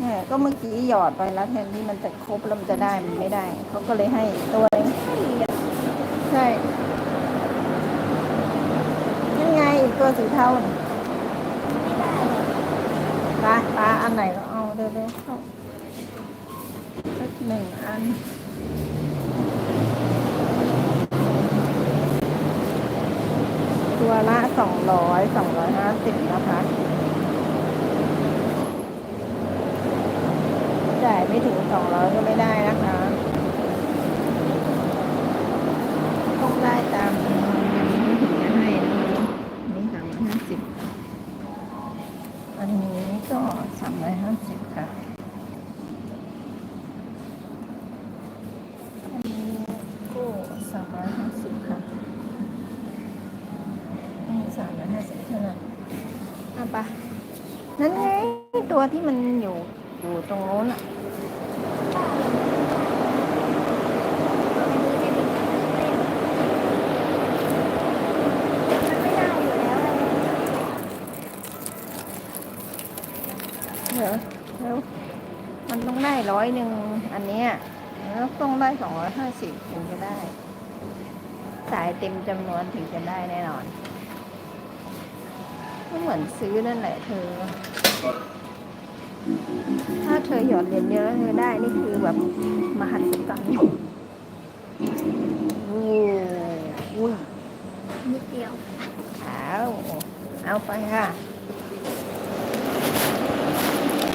เนี่ยก็เมื่อกี้หยอดไปแล้วแทนที่มันจะครบแล้วมันจะได้มันไม่ได้เขาก็เลยให้ตัวเองใช่ยังไงอีกตัวสีเทาปลาปลาอันไหนก็เอาเร็วๆเข้าสักหนึ่งอันตัวละสองร้อยสองร้อยห้าสิบนะคะ จ่าย ไม่ถึงสองร้อยก็ไม่ได้นะคะต้องได้ตามจำนวนเงินที่ถึงจะให้นะคะนี่สามร้อยห้าสิบอันนี้ก็สามร้อยห้าสิบค่ะอันนี้ก็สามร้อยห้าสิบค่ะนี่สามร้อยห้าสิบเท่านั้นอาไปะนั่นไงตัวที่มันอยู่อยู่ตรงโน้นอะ มันไม่ได้อยู่แล้วอะไร เดี๋ยวเดี๋ยวมันต้องได้ร้อยหนึ่งอันเนี้ยแล้วต้องได้สองร้อยห้าสิบถึงจะได้จ่ายเต็มจำนวนถึงจะได้แน่นอน ก็เหมือนซื้อนั่นแหละเธอ ถ้าเธอหยอดเหรียญเยอะแล้วเธอได้นี่คือแบบมหัศจรรย์โอ้อุ้ยนิดเดียวเอาเอาไปค่ะ